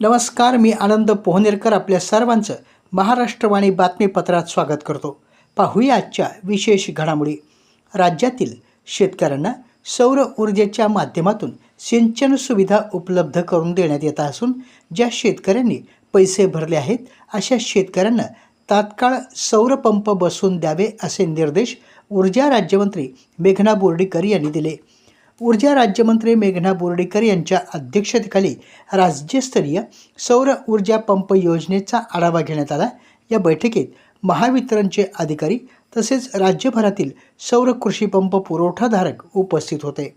नमस्कार मी आनंद पोहनेरकर आपल्या सर्वांचं महाराष्ट्रवाणी बातमीपत्रात स्वागत करतो. पाहूया आजच्या विशेष घडामोडी. राज्यातील शेतकऱ्यांना सौर ऊर्जेच्या माध्यमातून सिंचन सुविधा उपलब्ध करून देण्यात येत असून ज्या शेतकऱ्यांनी पैसे भरले आहेत अशा शेतकऱ्यांना तात्काळ सौरपंप बसवून द्यावे असे निर्देश ऊर्जा राज्यमंत्री मेघना बोर्डीकर यांनी दिले. ऊर्जा राज्यमंत्री मेघना बोर्डीकर यांच्या अध्यक्षतेखाली राज्यस्तरीय सौर ऊर्जा पंप योजनेचा आढावा घेण्यात आला. या बैठकीत महावितरणचे अधिकारी तसेच राज्यभरातील सौर कृषी पंप पुरवठाधारक उपस्थित होते.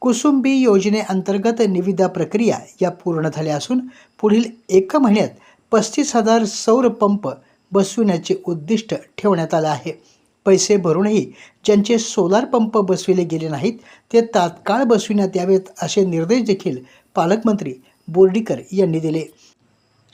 कुसुंबी योजनेअंतर्गत निविदा प्रक्रिया या पूर्ण झाल्या असून पुढील एका महिन्यात पस्तीस हजार सौर पंप बसविण्याचे उद्दिष्ट ठेवण्यात आलं आहे. पैसे भरूनही ज्यांचे सोलार पंप बसविले गेले नाहीत ते तात्काळ बसविण्यात यावेत असे निर्देश देखील पालकमंत्री बोर्डीकर यांनी दिले.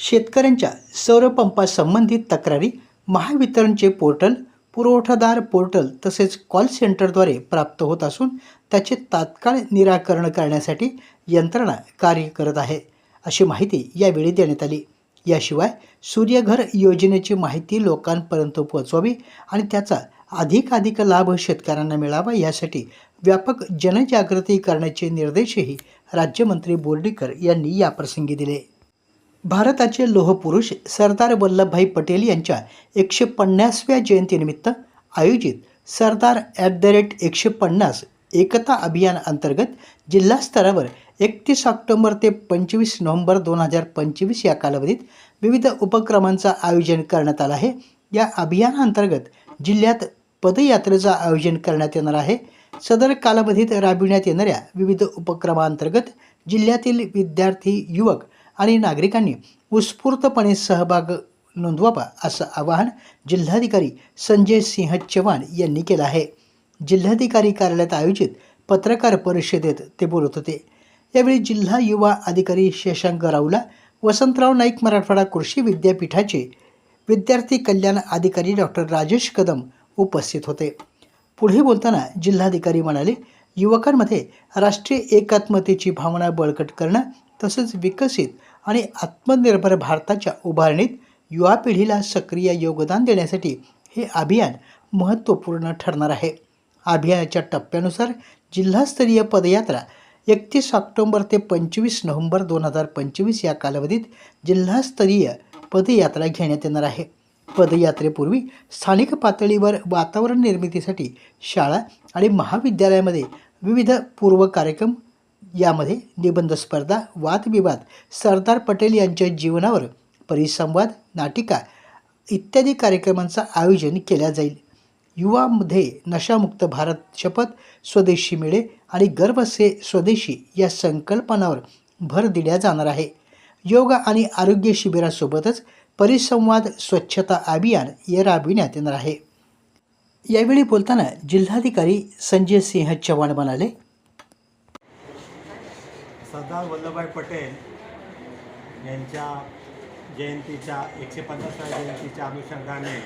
शेतकऱ्यांच्या सौरपंपासंबंधित तक्रारी महावितरणचे पोर्टल पुरवठादार पोर्टल तसेच कॉल सेंटरद्वारे प्राप्त होत असून त्याचे तात्काळ निराकरण करण्यासाठी यंत्रणा कार्य करत आहे अशी माहिती यावेळी देण्यात आली. याशिवाय सूर्यघर योजनेची माहिती लोकांपर्यंत पोहोचवावी आणि त्याचा अधिकाधिक लाभ शेतकऱ्यांना मिळावा यासाठी व्यापक जनजागृती करण्याचे निर्देशही राज्यमंत्री बोर्डीकर यांनी याप्रसंगी दिले. भारताचे लोहपुरुष सरदार वल्लभभाई पटेल यांच्या एकशे पन्नासव्या जयंतीनिमित्त आयोजित सरदार ॲट द रेट एकशे पन्नास एकता अभियान अंतर्गत जिल्हा स्तरावर एकतीस ऑक्टोबर ते पंचवीस नोव्हेंबर दोन हजार पंचवीस या कालावधीत विविध उपक्रमांचं आयोजन करण्यात आलं आहे. या अभियानाअंतर्गत जिल्ह्यात पदयात्रेचं आयोजन करण्यात येणार आहे. सदर कालावधीत राबविण्यात येणाऱ्या विविध उपक्रमांतर्गत जिल्ह्यातील विद्यार्थी युवक आणि नागरिकांनी उत्स्फूर्तपणे सहभाग नोंदवावा असं आवाहन जिल्हाधिकारी संजय सिंह चव्हाण यांनी केलं आहे. जिल्हाधिकारी कार्यालयात आयोजित पत्रकार परिषदेत ते बोलत होते. यावेळी जिल्हा युवा अधिकारी शशांक राऊला वसंतराव नाईक मराठवाडा कृषी विद्यापीठाचे विद्यार्थी कल्याण अधिकारी डॉक्टर राजेश कदम उपस्थित होते. पुढे बोलताना जिल्हाधिकारी म्हणाले युवकांमध्ये राष्ट्रीय एकात्मतेची भावना बळकट करणं तसंच विकसित आणि आत्मनिर्भर भारताच्या उभारणीत युवा पिढीला सक्रिय योगदान देण्यासाठी हे अभियान महत्त्वपूर्ण ठरणार आहे. अभियानाच्या टप्प्यानुसार जिल्हास्तरीय पदयात्रा एकतीस ऑक्टोंबर ते पंचवीस नोव्हेंबर दोन हजार पंचवीस या कालावधीत जिल्हास्तरीय पदयात्रा घेण्यात येणार आहे. पदयात्रेपूर्वी स्थानिक पातळीवर वातावरण निर्मितीसाठी शाळा आणि महाविद्यालयामध्ये विविध पूर्व कार्यक्रम यामध्ये निबंध स्पर्धा वादविवाद सरदार पटेल यांच्या जीवनावर परिसंवाद नाटिका इत्यादी कार्यक्रमांचं आयोजन केल्या जाईल. युवामध्ये नशामुक्त भारत शपथ स्वदेशी मिळे आणि गर्व से स्वदेशी या संकल्पनावर भर दिल्या जाणार आहे. योग आणि आरोग्य शिबिरासोबतच परिसंवाद स्वच्छता अभियान हे राबविण्यात येणार आहे. यावेळी बोलताना जिल्हाधिकारी संजय सिंह चव्हाण म्हणाले सरदार वल्लभभाई पटेल यांच्या जयंतीच्या एकशे पन्नासाव्या जयंतीच्या अनुषंगाने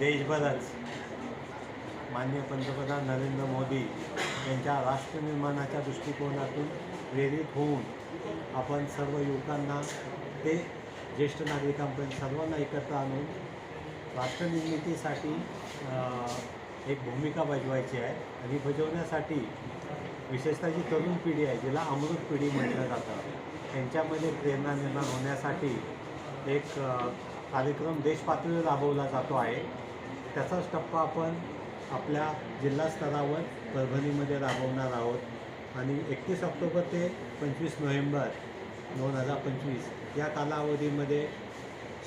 देशभरच माननीय पंतप्रधान नरेंद्र मोदी यांच्या राष्ट्रनिर्माणाच्या दृष्टिकोनातून प्रेरित होऊन आपण सर्व युवकांना ते ज्येष्ठ नागरिकांपर्यंत सर्वांना एकत्र आणून राष्ट्रनिर्मितीसाठी एक भूमिका बजवायची आहे. आणि बजवण्यासाठी विशेषतः जी तरुण पिढी आहे जिला अमृत पिढी म्हटलं जातं त्यांच्यामध्ये प्रेरणा निर्माण होण्यासाठी एक कार्यक्रम देशपातळीवर राबवला जातो आहे. त्याचाच टप्पा आपण आपल्या जिल्हा स्तरावर परभणीमध्ये राबवणार आहोत. आणि एकतीस ऑक्टोबर ते पंचवीस नोव्हेंबर दोन हजार पंचवीस. या कालावधीमध्ये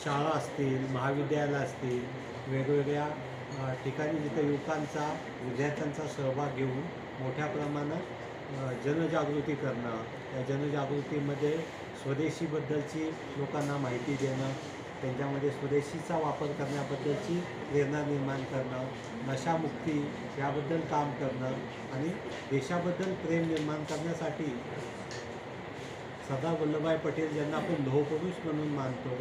शाळा असतील महाविद्यालय असतील वेगवेगळ्या ठिकाणी जिथे युवकांचा विद्यार्थ्यांचा सहभाग घेऊन मोठ्या प्रमाणात जनजागृती करणं त्या जनजागृतीमध्ये स्वदेशीबद्दलची लोकांना माहिती देणं त्यांच्यामध्ये स्वदेशीचा वापर करण्याबद्दलची प्रेरणा निर्माण करणं नशामुक्ती याबद्दल काम करणं आणि देशाबद्दल प्रेम निर्माण करण्यासाठी सरदार वल्लभभाई पटेल ज्यांना आपण लोहपुरुष म्हणून मानतो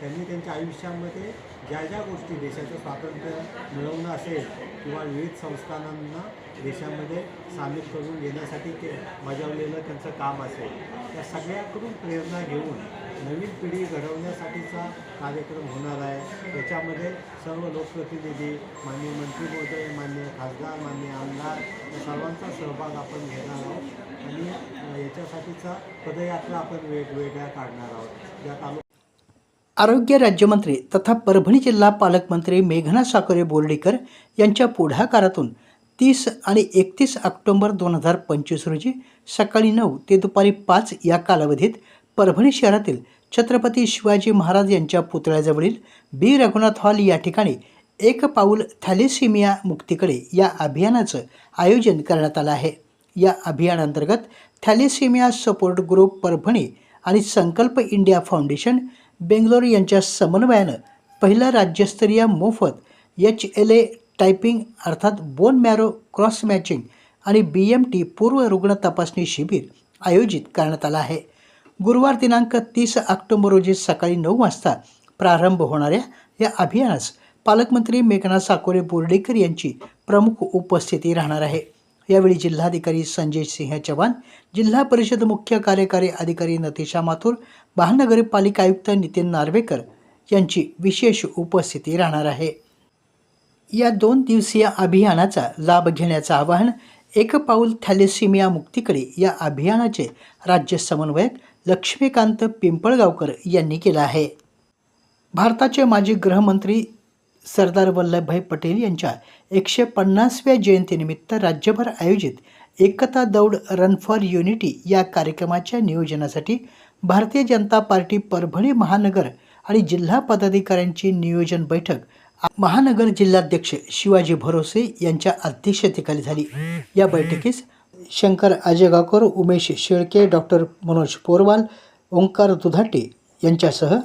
त्यांनी त्यांच्या आयुष्यामध्ये ज्या ज्या गोष्टी देशाचं स्वातंत्र्य मिळवणं असेल किंवा विविध संस्थानांना देशामध्ये सामील करून घेण्यासाठी ते बजावलेलं त्यांचं काम असेल त्या सगळ्याकडून प्रेरणा घेऊन नवीन पिढी घडवण्यासाठीचा कार्यक्रम होणार आहे. याच्यामध्ये सर्व लोकप्रतिनिधी मान्य मंत्री महोदय मान्य खासदार मान्य आमदार सर्वांचा सहभाग आपण घेणार आहोत. आणि याच्यासाठीचा पदयात्रा आपण वेगवेगळ्या काढणार आहोत. या तालुक्यात आरोग्य राज्यमंत्री तथा परभणी जिल्हा पालकमंत्री मेघना साकोरे बोर्डीकर यांच्या पुढाकारातून तीस आणि एकतीस ऑक्टोंबर दोन हजार पंचवीस रोजी सकाळी नऊ ते दुपारी पाच या कालावधीत परभणी शहरातील छत्रपती शिवाजी महाराज यांच्या पुतळ्याजवळील बी. रघुनाथ हॉल या ठिकाणी एक पाऊल थॅलेसिमिया मुक्तीकडे या अभियानाचं आयोजन करण्यात आलं आहे. या अभियानांतर्गत थॅलेसिमिया सपोर्ट ग्रुप परभणी आणि संकल्प इंडिया फाउंडेशन बेंगलोर यांच्या समन्वयानं पहिलं राज्यस्तरीय मोफत एच एल ए टायपिंग अर्थात बोन मॅरो क्रॉस मॅचिंग आणि बी एम टी पूर्व रुग्ण तपासणी शिबिर आयोजित करण्यात आलं आहे. गुरुवार दिनांक तीस ऑक्टोबर रोजी सकाळी नऊ वाजता प्रारंभ होणाऱ्या या अभियानास पालकमंत्री मेघना साकोरे बोर्डेकर यांची प्रमुख उपस्थिती राहणार आहे. यावेळी जिल्हाधिकारी संजय सिंह चव्हाण जिल्हा परिषद मुख्य कार्यकारी अधिकारी नतीशा माथुर महानगरपालिका आयुक्त नितीन नार्वेकर यांची विशेष उपस्थिती राहणार आहे. या दोन दिवसीय अभियानाचा लाभ घेण्याचं आवाहन एक पाऊल थॅलेसिमिया मुक्तीकडे या अभियानाचे राज्य समन्वयक लक्ष्मीकांत पिंपळगावकर यांनी केलं आहे. भारताचे माजी गृहमंत्री सरदार वल्लभभाई पटेल यांच्या एकशे पन्नासव्या जयंतीनिमित्त राज्यभर आयोजित एकता दौड रन फॉर युनिटी या कार्यक्रमाच्या नियोजनासाठी भारतीय जनता पार्टी परभणी महानगर आणि जिल्हा पदाधिकाऱ्यांची नियोजन बैठक महानगर जिल्हाध्यक्ष शिवाजी भरोसे यांच्या अध्यक्षतेखाली झाली. या बैठकीस शंकर अजयगावकर उमेश शेळके डॉक्टर मनोज पोरवाल ओंकार दुधाटे यांच्यासह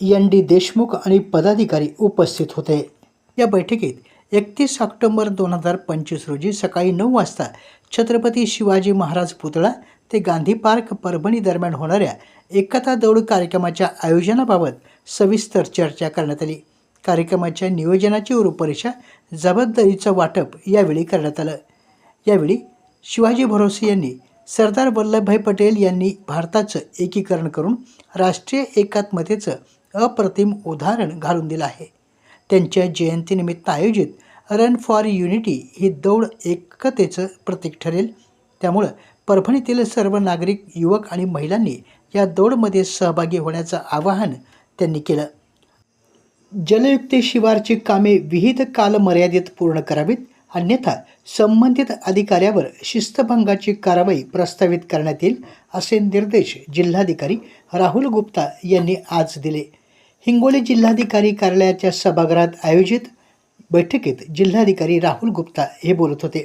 एन डी देशमुख आणि पदाधिकारी उपस्थित होते. या बैठकीत एकतीस ऑक्टोबर दोन हजार पंचवीस रोजी सकाळी नऊ वाजता छत्रपती शिवाजी महाराज पुतळा ते गांधी पार्क परभणी दरम्यान होणाऱ्या एकता दौड कार्यक्रमाच्या आयोजनाबाबत सविस्तर चर्चा करण्यात आली. कार्यक्रमाच्या नियोजनाची रूपरेषा जबाबदारीचं वाटप यावेळी करण्यात आलं. यावेळी शिवाजी भरोसे यांनी सरदार वल्लभभाई पटेल यांनी भारताचं एकीकरण करून राष्ट्रीय एकात्मतेचं अप्रतिम उदाहरण घालून दिलं आहे. त्यांच्या जयंतीनिमित्त आयोजित रन फॉर युनिटी ही दौड एकतेचं प्रतीक ठरेल. त्यामुळं परभणीतील सर्व नागरिक युवक आणि महिलांनी या दौडमध्ये सहभागी होण्याचं आवाहन त्यांनी केलं. जलयुक्त शिवारची कामे विहित कालमर्यादेत पूर्ण करावीत. अन्यथा संबंधित अधिकाऱ्यावर शिस्तभंगाची कारवाई प्रस्तावित करण्यात येईल असे निर्देश जिल्हाधिकारी राहुल गुप्ता यांनी आज दिले. हिंगोली जिल्हाधिकारी कार्यालयाच्या सभागृहात आयोजित बैठकीत जिल्हाधिकारी राहुल गुप्ता हे बोलत होते.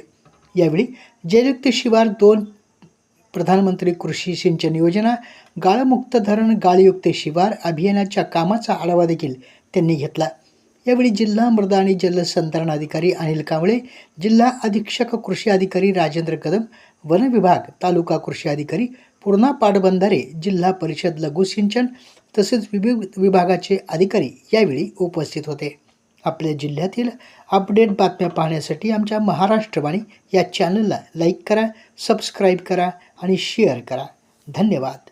यावेळी जलयुक्त शिवार दोन प्रधानमंत्री कृषी सिंचन योजना गाळमुक्त धरण गाळयुक्त शिवार अभियानाच्या कामाचा आढावा देखील त्यांनी घेतला. यावेळी जिल्हा मृदा आणि जलसंधारण अधिकारी अनिल कांबळे जिल्हा अधीक्षक कृषी अधिकारी राजेंद्र कदम वन विभाग तालुका कृषी अधिकारी पूर्णा पाटबंधारे जिल्हा परिषद लघु सिंचन तसेच विविध विभागाचे अधिकारी यावेळी उपस्थित होते. आपल्या जिल्ह्यातील अपडेट बातम्या पाहण्यासाठी आमच्या महाराष्ट्रवाणी या चॅनलला लाईक करा सबस्क्राईब करा आणि शेअर करा. धन्यवाद.